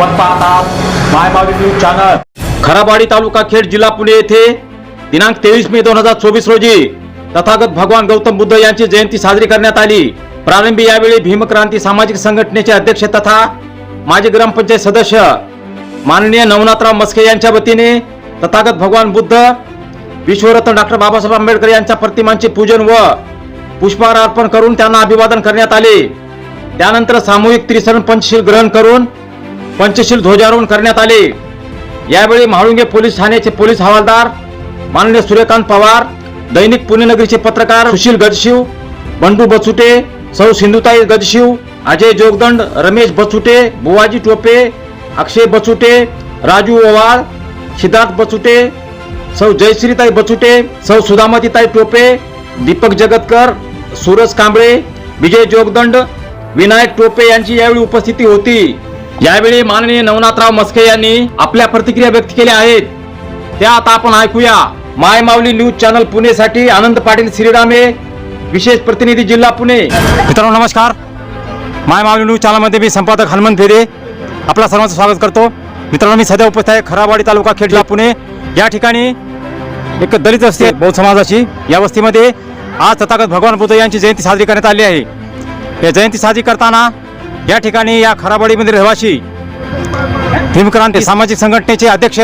आपण पाहतात मायमावी न्यूज चॅनल. खराबाडी तालुका खेड जिल्हा पुणे येथे दिनांक तेवीस मे दोन हजार चोवीस रोजी तथागत भगवान गौतम बुद्ध यांची जयंती साजरी करण्यात आली. प्रारंभी यावेळी भीमक्रांती सामाजिक संघटनेचे अध्यक्ष तथा माजी ग्रामपंचायत सदस्य माननीय नवनाथराव मस्के यांच्या वतीने तथागत भगवान बुद्ध विश्वरत्न डॉक्टर बाबासाहेब आंबेडकर यांच्या प्रतिमांचे पूजन व पुष्पहार अर्पण करून त्यांना अभिवादन करण्यात आले. त्यानंतर सामूहिक त्रिसरण पंचशील ग्रहण करून पंचशील ध्वजारोहण करण्यात आले. यावेळी म्हाळुंगे पोलीस ठाण्याचे पोलीस हवालदार माननीय सूर्यकांत पवार दैनिक पुणेनगरीचे पत्रकार सुशील गजशिव बंडू बचुटे सौ सिंधुताई गजशिव अजय जोगदंड रमेश बचुटे बुवाजी टोपे अक्षय बचुटे राजू ओवाळ सिद्धार्थ बचुटे सौ जयश्रीताई बचुटे सौ सुधामतीताई टोपे दीपक जगतकर सूरज कांबळे विजय जोगदंड विनायक टोपे यांची यावेळी उपस्थिती होती. यावेळी माननीय नवनाथराव मस्के यांनी आपल्या प्रतिक्रिया व्यक्त केल्या आहेत. त्या आता आपण ऐकूया. माय माऊली न्यूज चॅनल पुणेसाठी आनंद पाटील श्रीरामे विशेष प्रतिनिधी जिल्हा पुणे. मित्रांनो नमस्कार. माय माऊली न्यूज चॅनलमध्ये मी संपादक हनुमंत फेरे आपला सर्वांचं स्वागत करतो. मित्रांनो मी सध्या उपस्थित आहे खरावाडी तालुका खेडला पुणे. या ठिकाणी एक दलित वस्ती आहे बौद्ध समाजाची. या वस्तीमध्ये आज तथागत भगवान बुद्ध यांची जयंती साजरी करण्यात आली आहे. या जयंती साजरी करताना या ठिकाणी या खराबाडीमधील रहिवासी भीमक्रांती सामाजिक संघटनेचे अध्यक्ष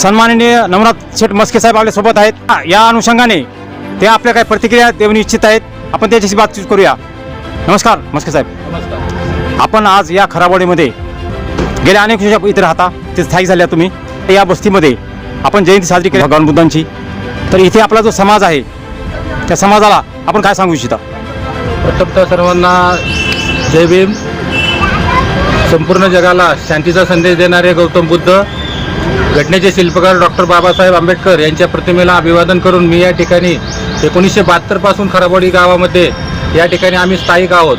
सन्माननीय नवनाथ शेठ मस्के साहेब आपल्यासोबत आहेत. या अनुषंगाने ते आपल्या काही प्रतिक्रिया देऊ इच्छित आहेत. आपण त्याच्याशी बातचीत करूया. नमस्कार मस्के साहेब. आपण आज या खराबाडीमध्ये गेल्या अनेक वर्षा इथे राहता. ते स्थायिक झाल्या तुम्ही. या बस्तीमध्ये आपण जयंती साजरी केली. भगवान बुद्धांची. तर इथे आपला जो समाज आहे त्या समाजाला आपण काय सांगू इच्छिता? प्रथमतः सर्वांना जय भीम. संपूर्ण जगाला शांतीचा संदेश देणारे गौतम बुद्ध घटनेचे शिल्पकार डॉक्टर बाबासाहेब आंबेडकर यांच्या प्रतिमेला अभिवादन करून मी या ठिकाणी एकोणीसशे बहात्तरपासून खराबोडी गावामध्ये या ठिकाणी आम्ही स्थायिक आहोत.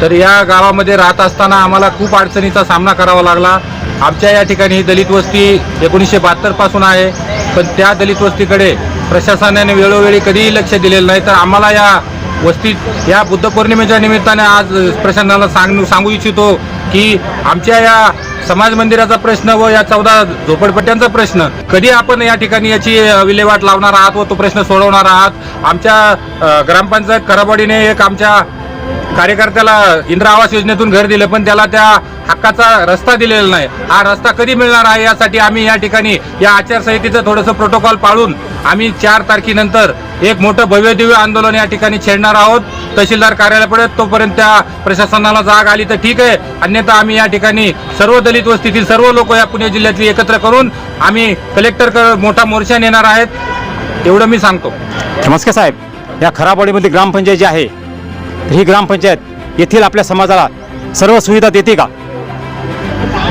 तर या गावामध्ये राहत असताना आम्हाला खूप अडचणीचा सामना करावा लागला. आमच्या या ठिकाणी ही दलित वस्ती एकोणीसशे बहात्तरपासून आहे. पण त्या दलित वस्तीकडे प्रशासनाने वेळोवेळी कधीही लक्ष दिलेलं नाही. तर आम्हाला या वस्तीत या बुद्ध पौर्णिमेच्या निमित्ताने आज प्रशासनाला सांग सांगू इच्छितो की आमच्या या समाज मंदिराचा प्रश्न व या चौदा झोपडपट्ट्यांचा प्रश्न कधी आपण या ठिकाणी याची विल्हेवाट लावणार आहात व तो प्रश्न सोडवणार आहात? आमच्या ग्रामपंचायत कराबडीने एक आमच्या कार्यकर्त्याला इंदिरा आवास योजनेतून घर दिलं पण त्याला त्या हक्काचा रस्ता दिलेला नाही. हा रस्ता कधी मिळणार आहे यासाठी आम्ही या ठिकाणी या आचारसंहितेचं थोडंसं प्रोटोकॉल पाळून आम्ही चार तारखेनंतर एक मोठं भव्य दिव्य आंदोलन या ठिकाणी छेडणार आहोत. तहसीलदार कार्यालयापुढे तोपर्यंत त्या प्रशासनाला जाग आली तर ठीक आहे. अन्यथा आम्ही या ठिकाणी सर्व दलित वस्तीतील सर्व लोक या पुणे जिल्ह्यातली एकत्र करून आम्ही कलेक्टर मोठा मोर्चा नेणार आहेत. एवढं मी सांगतो. नमस्कार साहेब. या खराबवाडीमध्ये ग्रामपंचायत जी आहे तर ही ग्रामपंचायत येथील आपल्या समाजाला सर्व सुविधा देते का?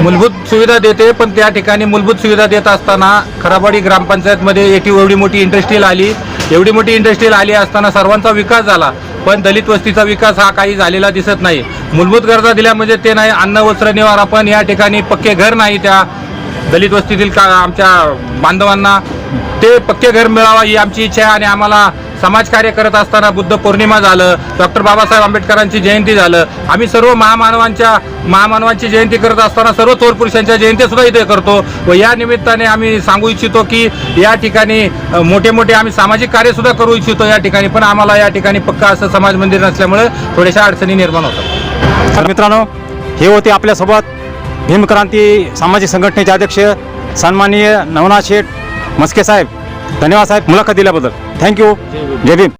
मूलभूत सुविधा देते पण त्या ठिकाणी मूलभूत सुविधा देत असताना खराबाडी ग्रामपंचायतमध्ये एटी एवढी मोठी इंडस्ट्रील आली. एवढी मोठी इंडस्ट्रील आली असताना सर्वांचा विकास झाला पण दलित वस्तीचा विकास हा काही झालेला दिसत नाही. मूलभूत गरजा दिल्या म्हणजे ते नाही अन्न वस्त्र निवारा पण या ठिकाणी पक्के घर नाही त्या दलित वस्तीतील का आमच्या बांधवांना. ते पक्के घर मिळावा ही आमची इच्छा आहे आणि आम्हाला समाजकार्य करत असताना बुद्ध पौर्णिमा झालं डॉक्टर बाबासाहेब आंबेडकरांची जयंती झालं. आम्ही सर्व महामानवांच्या महामानवांची जयंती करत असताना सर्व थोर पुरुषांच्या जयंतीसुद्धा सुद्धा इथे करतो व या निमित्ताने आम्ही सांगू इच्छितो की या ठिकाणी मोठे मोठे आम्ही सामाजिक कार्य सुद्धा करू इच्छितो या ठिकाणी पण आम्हाला या ठिकाणी पक्का असं समाज मंदिर नसल्यामुळे थोड्याशा अडचणी निर्माण होतात. तर मित्रांनो हे होते आपल्यासोबत भीमक्रांती सामाजिक संघटनेचे अध्यक्ष सन्माननीय नवनाथ शेठ मस्के साहेब. धन्यवाद साहेब मुलाखत दिल्याबद्दल. Thank you Jai Bhim.